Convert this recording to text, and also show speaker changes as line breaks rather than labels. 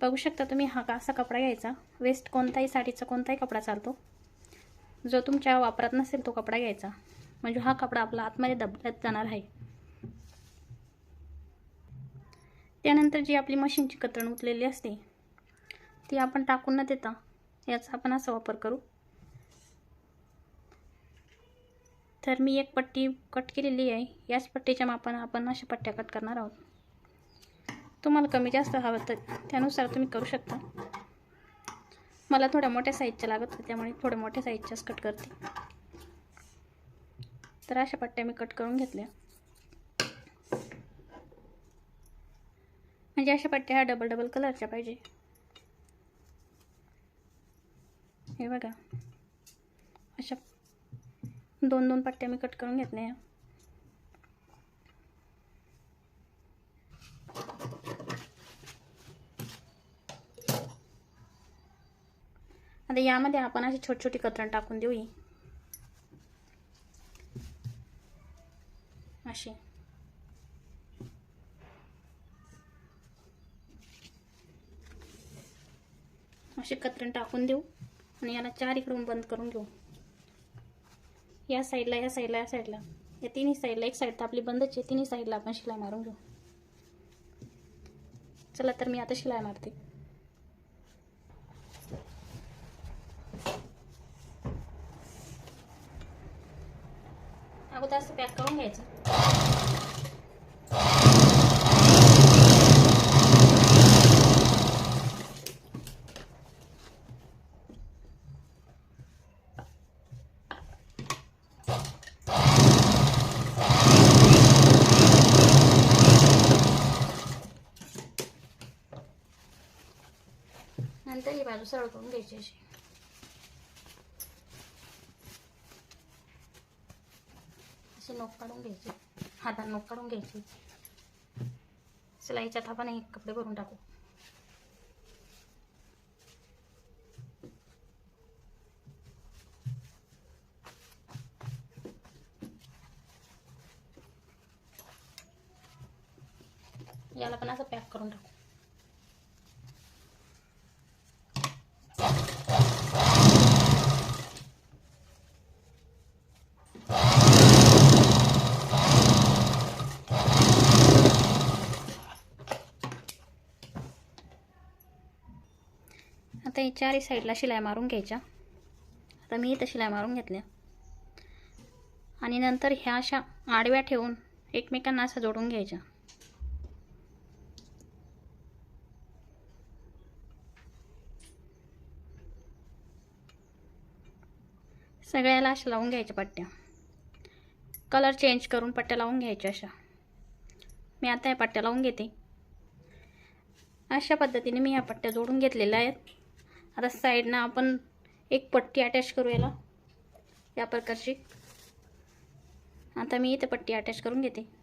बघू शकता तुम्ही हा का असा कपडा घ्यायचा. वेस्ट कोणताही साडीचा कोणताही कपडा चालतो. जो तुमच्या वापरात नसेल तो कपडा घ्यायचा. म्हणजे हा कपडा आपला आतमध्ये दबल्यात जाणार आहे. त्यानंतर जी आपली मशीनची कतरण उतलेली असते ती आपण टाकून न देता याचा आपण असा वापर करू. तर मी एक पट्टी कट केलेली आहे. याच पट्टीच्या मापानं आपण अशा पट्ट्या कट करणार आहोत. तुम्हाला कमी जास्त हवं तर त्यानुसार तुम्ही करू शकता. मला थोड्या मोठ्या साईजच्या लागत होत्या त्यामुळे थोड्या मोठ्या साईजच्याच कट करते. तर अशा पट्ट्या मी कट करून घेतल्या. म्हणजे अशा पट्ट्या ह्या डबल डबल कलरच्या पाहिजे. हे बघा. अशा दोन दोन पट्ट्या मी कट करून घेतल्या. आता यामध्ये आपण अशी छोटी छोटी कतरण टाकून देऊ अशी. अशी कतरण टाकून देऊ आणि याला चार इकडून बंद करून घेऊ. या साईडला या साईडला या साईडला या तिन्ही साईडला एक साईड तर आपली बंदच आहे. तिन्ही साईडला आपण शिलाई मारून घेऊ. चला तर मी आता शिलाई मारते. अगोदर असं पॅक करून घ्यायचं. नंतर ही बाजू सरळ करून घ्यायची अशी. अशी नोक काढून घ्यायची. हातात नोक काढून घ्यायची. सिलाईच्या थापाने एक कपडे भरून टाकू. याला पण असं पॅक करून टाकू. आता ही चारही साईडला शिलाई मारून घ्यायच्या. आता मी इथं शिलाई मारून घेतल्या. आणि नंतर ह्या अशा आडव्या ठेवून एकमेकांना असं जोडून घ्यायच्या. सगळ्याला अशा लावून घ्यायच्या पट्ट्या. कलर चेंज करून पट्ट्या लावून घ्यायच्या अशा. मी आता या पट्ट्या लावून घेते. अशा पद्धतीने मी ह्या पट्ट्या जोडून घेतलेल्या आहेत. आता साईडनं आपण एक पट्टी अटॅच करू याला. या प्रकारची. आता मी इथे पट्टी अटॅच करून घेते.